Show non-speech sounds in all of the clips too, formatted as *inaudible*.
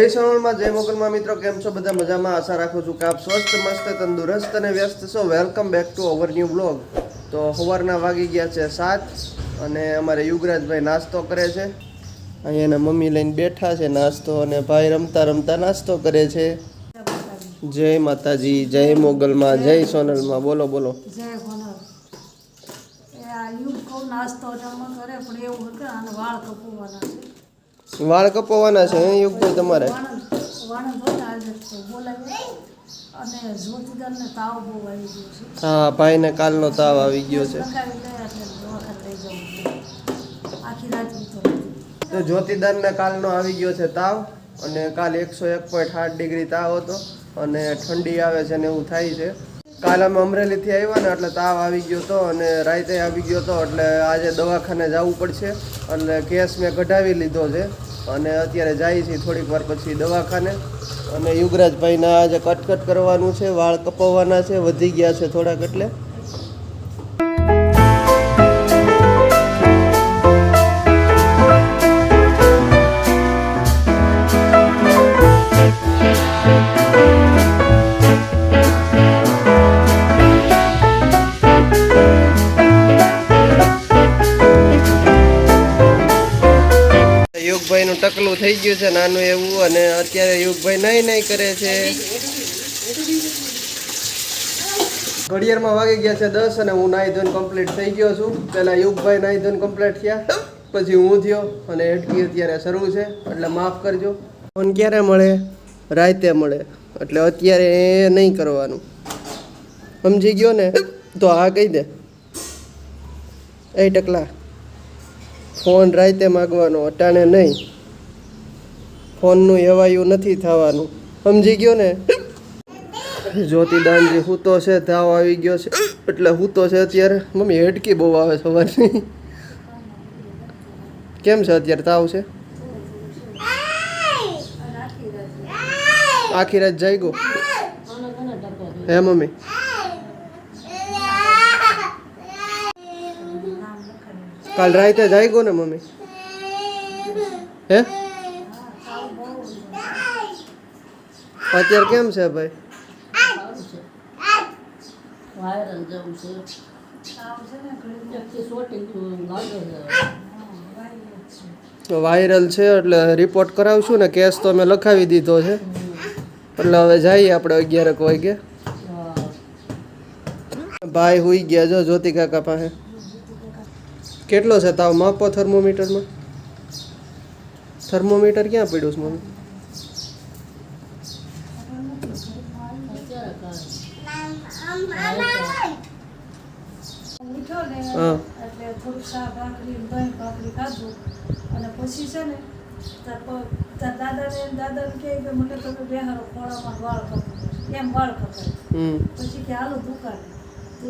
જય સોનલમાં જય મોગલમાં. મિત્રો, કેમ છો? બધા મજામાં? આશા રાખું છું કે આપ સ્વસ્થ, મસ્ત, તંદુરસ્ત અને વ્યસ્ત છો. Welcome back to our new blog તો સવારના વાગી ગયા છે સાત અને અમારે યુગરાજભાઈ નાસ્તો કરે છે. અહીંયા એના મમ્મી લઈને બેઠા છે નાસ્તો અને ભાઈ રમતા રમતા નાસ્તો કરે છે. જય માતાજી, જય મોગલમાં, જય સોનલમાં. બોલો બોલો. નાસ્તો પણ એવું વાળ કપવાના છે. વાળ કપાવવાના છે યુગભાઈ તમારે. જ્યોતિદારને હા, ભાઈને કાલનો તાવ આવી ગયો છે. તો જ્યોતિદાનને કાલનો આવી ગયો છે તાવ, અને કાલ એકસો એક પોઈન્ટ આઠ ડિગ્રી તાવ હતો, અને ઠંડી આવે છે ને એવું થાય છે. કાલ અમે અમરેલીથી આવ્યા ને એટલે તાવ આવી ગયો હતો અને રાતે આવી ગયો હતો એટલે આજે દવાખાને જવું પડશે એટલે કેસ મેં કઢાવી લીધો છે અને અત્યારે જાય છે થોડીક વાર પછી દવાખાને. અને યુગરાજભાઈના આજે કટકટ કરવાનું છે, વાળ કપાવવાના છે, વધી ગયા છે થોડાક એટલે. ટકલું થઈ ગયું છે નાનું એવું અને અત્યારે યુગભાઈ નહીં નહીં કરે છે. ઘડિયાળમાં વાગી ગયા છે દસ અને હું નાહી ધોઈને કમ્પ્લીટ થઈ ગયો છું. પહેલાં યુગભાઈ નાહી ધોઈને કમ્પ્લીટ થયા. પછી હું થયો અને એટલી અત્યારે શરૂ છે. એટલે માફ કરજો. ફોન ક્યારે મળે? રાતે મળે. એટલે અત્યારે એ નહીં કરવાનું. સમજી ગયો ને? તો આ કહી દે. એ ટકલા. ફોન રાતે માગવાનો, અટાણે નહીં. ફોનનું એવાયું નથી થવાનું. સમજી ગયો ને? જ્યોતિદાનજી હૂતો છે તાવ આવી ગયો છે. એટલે હૂતો છે અત્યારે, મમ્મી હેડકી બહુ આવે સવારની. કેમ છે અત્યારે, તાવ છે? આખી રાત જઈ ગયો હે, મમ્મી? કાલ રાતે જાગ્યો ને, મમ્મી? હે? અત્યારે કેમ છે ભાઈ? તો વાયરલ છે એટલે રિપોર્ટ કરાવશું ને કેસ તો મેં લખાવી દીધો છે. એટલે હવે જઈએ આપણે અગિયારક વાગે. ભાઈ હુઈ ગયા જો જ્યોતિ કાકા પાસે. કેટલો છે તાવ? માપો થર્મોમીટરમાં થર્મોમીટર ક્યાં પડ્યું છે મમ્મી અત્યારે કાંઈ. ઉઠ્યો ને એટલે થોડુંક શાક ભાખરી દહીં ભાખરી ખાધું. અને પછી છે ને તાર દાદાને દાદાને કહે કે મને તમે બેહારો ખોળામાં વાળ કપાય એમ વાળ કપાય પછી કે હાલો દુકાને.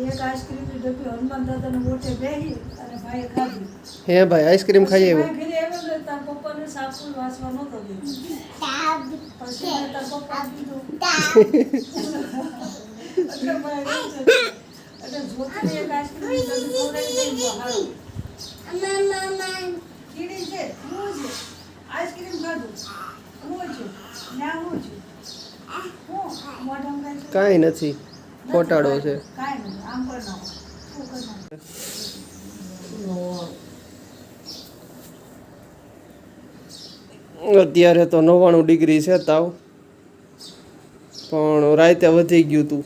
એક આઈસ્ક્રીમની ડબ્બી હનુમાન દાદાને મોટે બેહી અને ભાઈએ ખાધી. હે ભાઈ આઈસ્ક્રીમ ખાઈ આવ્યો ઘરે આવ્યો ને તાર પપ્પાને સાસુ વાંચવા નહોતો દીધું. પછી તાર પપ્પા કીધું. *laughs* *laughs* એટલે ભાઈ એવું છે. એટલે જ્યોતિને એક આઈસ્ક્રીમની ડબ્બી ખવડાવી દઈ તો હારું. કીડી છે હું છે. આઈસ્ક્રીમ ખાધું. હું છે. ના હું છે. કાંઈ નથી. ખોટાડો છે. અત્યારે તો નવ્વાણું ડિગ્રી છે તાવ. પણ રાતે વધી ગયું હતું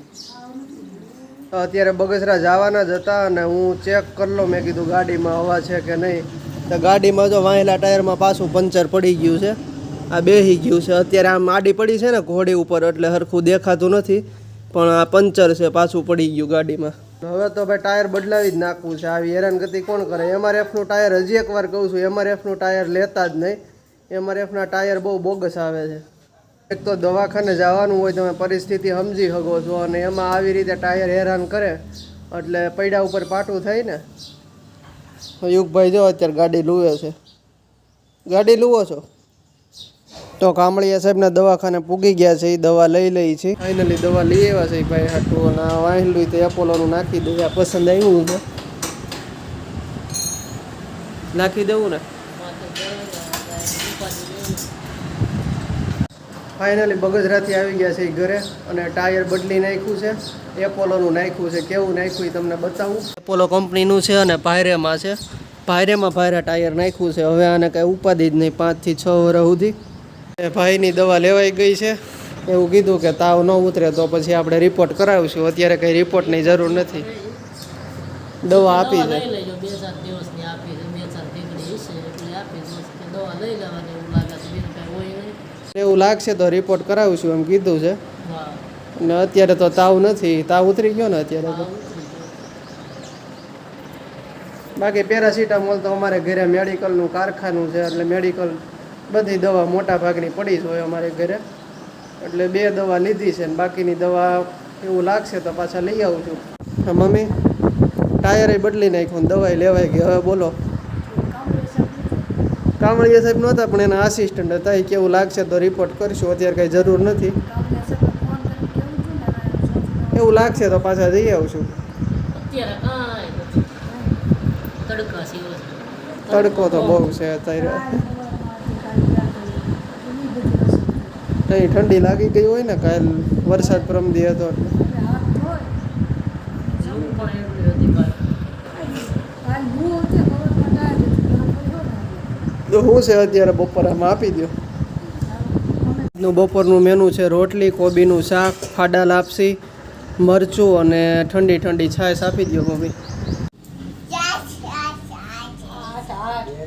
અત્યારે બગસરા જવાના જ હતા અને હું ચેક કરી લઉં. મેં કીધું ગાડીમાં હવા છે કે નહીં. તો ગાડીમાં જો વાંહેલા ટાયરમાં પાછું પંચર પડી ગયું છે. આ બેહી ગયું છે. અત્યારે આમ આડી પડી છે ને ઘોડી ઉપર, એટલે હરખું દેખાતું નથી. પણ આ પંચર છે, પાછું પડી ગયું ગાડીમાં. હવે તો ભાઈ ટાયર બદલાવી જ નાખવું છે. આવી હેરાનગતિ કોણ કરે? એમઆરએફનું ટાયર હજી એકવાર કહું છું એમઆરએફનું ટાયર લેતા જ નહીં. એમઆરએફના ટાયર બહુ બોગસ આવે છે. એક તો દવાખાને જવાનું હોય તમે પરિસ્થિતિ સમજી શકો છો અને એમાં આવી રીતે ટાયર હેરાન કરે એટલે પૈડા ઉપર પાટું થાય ને. યુગભાઈ જો અત્યારે ગાડી લુવે છે. ગાડી લુવો છો? તો કામળીયા સાહેબના દવાખાને પૂગી ગયા છે એ દવા લઈ લઈ છે. ફાઇનલી દવા લઈ આવ્યા છે ભાઈ હાટું અને આ તો તે એપોલોનું નાખી દઈએ પસંદ આવ્યું છે. નાખી દેવું ને માથે દર્દ, આ ઉપાધિ નહીં. ફાઇનલી બગજરાથી આવી ગયા છે ઘરે અને ટાયર બદલી નાખ્યું છે. એપોલોનું નાખ્યું છે. કેવું નાખ્યું એ તમને બતાવું. એપોલો કંપનીનું છે અને પાયરેમાં છે. પાયરેમાં પાયરા ટાયર નાખ્યું છે. હવે આને કાંઈ ઉપાધિ જ નહીં. પાંચથી છ વર્ષ સુધી. એ ભાઈની દવા લેવાઈ ગઈ છે. એવું કીધું કે તાવ ન ઉતરે તો પછી આપણે રિપોર્ટ કરાવીશું. અત્યારે કંઈ રિપોર્ટની જરૂર નથી. દવા આપી છે. એવું લાગશે તો રિપોર્ટ કરાવીશું એમ કીધું છે. ને અત્યારે તો તાવ નથી. તાવ ઉતરી ગયો ને અત્યારે તો. બાકી પેરાસિટામોલ તો અમારે ઘરે મેડિકલનું કારખાનું છે. એટલે મેડિકલ બધી દવા મોટા ભાગની પડી જ હોય અમારે ઘરે. એટલે બે દવા લીધી છે ને બાકીની દવા એવું લાગશે તો પાછા લઈ આવું છું. મમ્મી ટાયરે બદલી નાખ્યું ને દવાઈ લેવાઈ ગઈ. હવે બોલો. કામળિયા સાહેબ નહોતા પણ એના આસિસ્ટન્ટ હતા. એ કેવું લાગશે તો રિપોર્ટ કરશું. અત્યારે કંઈ જરૂર નથી. એવું લાગશે તો પાછા જઈ આવશું. નથી. તડકા તો બહુ છે અત્યારે. અહીં ઠંડી લાગી ગઈ હોય ને કાલ વરસાદ પ્રમદી હતો એટલે જવું પણ એટલી હતી કાંઈ તો શું છે અત્યારે બપોરામાં આપી દો નું બપોરનું મેનુ છે રોટલી કોબીનું શાક ફાડા લાપસી મરચું અને ઠંડી ઠંડી છાશ આપી દો મમ્મી.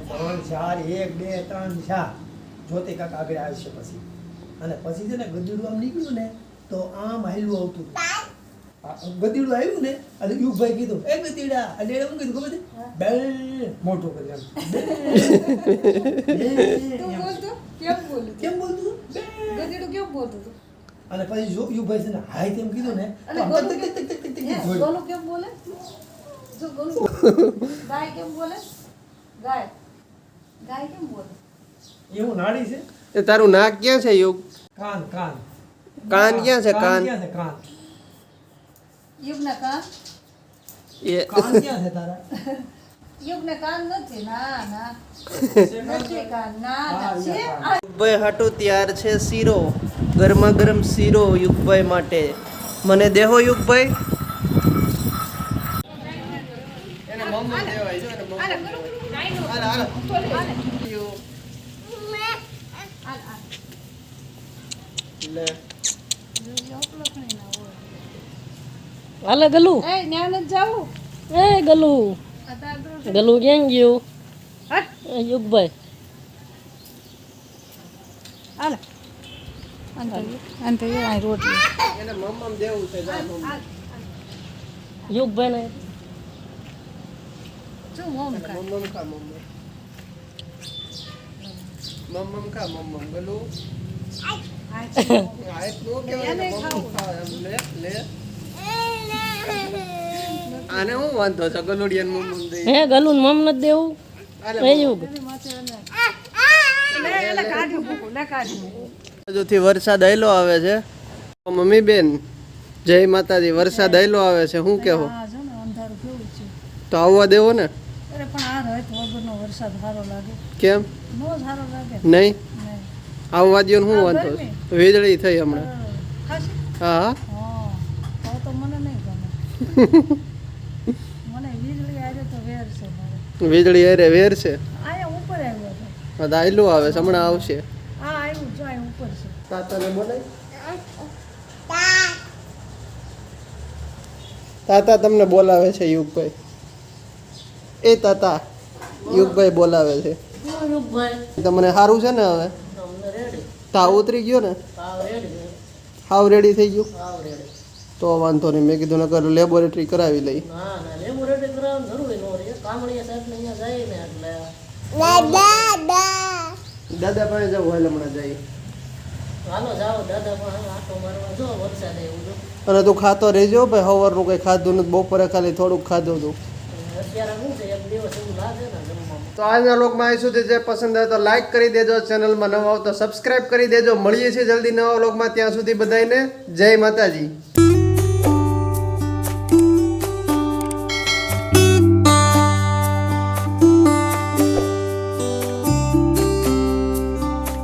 ત્રણ ચાર એક બે ત્રણ ચાર. જોતે કાંક આગળ આવશે પછી. અને પછી છે ને ગજુરું આમ નીકળ્યું ને તો આમ હાલ્યું આવતું. આ ગદીડું આવ્યું ને એટલે યુગભાઈ કીધું એ ગતીડા અને એને કીધું ખબર છે? બે મોટો કરી કેમ બોલતું? ગતીડું કેમ બોલતું અને પછી જો યુગભાઈ છે ને હાય તેમ કીધું ને. ગોલું કેમ બોલે? જો ગોલું. ગાય કેમ બોલે? ગાય. ગાય કેમ બોલે? એવું નાડી છે? એ તારું નાક ક્યાં છે યુગ? કાન કાન. કાન ક્યાં છે કાન? ક્યાં છે કાન? યુગને કાન? એ કાન ક્યાં છે તારા? *laughs* યુગને કાન નથી. ના ના. નથી કાન. ના ના. હા, છે? યા, યુગભાઈ હાટુ તૈયાર છે શીરો. ગરમા ગરમ શીરો યુગભાઈ માટે. મને દેહો યુગભાઈ. એને મમ્મા દેવાય જો એને મમ્મા હાલ હાલ. લે. હાલે ગલું? એ ન્યા જાવું એ ગલુ. ગલું ક્યાં ગયું? હટ. યુગભાઈ. હાલે. અંતે અંતે આ રોટલી. એને મમ્મા દેવું છે જા મમ્મા યુગભાઈ ને શું મોમ કાન મમ્મમ ખા મમ્મમ મમ્મમ ખા મમ્મમ ગલું. આ આ એટલું કેવાય એને ને એમ લે લે. આને હું વાંધો છે? ગલુડિયન મમ હે ગલુન મમ ન દેવું? બાજુથી વરસાદ આયલો આવે છે. મમ્મી બેન જય માતાજી વરસાદ આયલો આવે છે. શું કહેવો આ જો ને અંધારું કેવું છે. તો આવવા દેવો ને? અરે પણ આ રાત વગરનો વરસાદ સારો લાગે. કેમ? નો સારો લાગે. નહીં? આવવા દો શું વાંધો વીજળી થઈ હમણાં. હા હા હા તો તો મને નહીં ગમે મને વીજળી આજે તો વેર છે મારે. વીજળી અરે વેર છે? આયા ઉપર આવ્યો હતો. હા તો આયલું આવે છે હમણાં આવશે. તાતાને બોલાય. તાતા તમને બોલાવે છે યુગભાઈ. એ તાતા યુગભાઈ બોલાવે છે. તમને સારું છે ને હવે? તાવ ઉતરી ગયો ને? હાવ રેડી થઈ ગયું? તો વાંધો નહીં. મેં કીધું નકર લેબોરેટરી કરાવી લઈ. ના ના લેબોરેટરી કરાવવાની જરૂરી ન રહે કામળિયા સાહેબ ને અહીંયા જાય ને એટલે. દાદા પાસે જવું હાલ હમણાં જાય. હાલો જાઓ દાદા પણ આટો મારવા જો વરસાદ એવું જો. અને તું ખાતો રહેજો ભાઈ સવારનું કંઈ ખાધું નથી. બપોરે ખાલી થોડુંક ખાધું હતું જમવામાં. તો આજના લોકમાં અહીં સુધી જે પસંદ આવે તો લાઈક કરી દેજો ચેનલમાં નવા આવો તો સબસ્ક્રાઇબ કરી દેજો. મળીએ છીએ જલ્દી નવા લોકમાં ત્યાં સુધી બધાને જય માતાજી.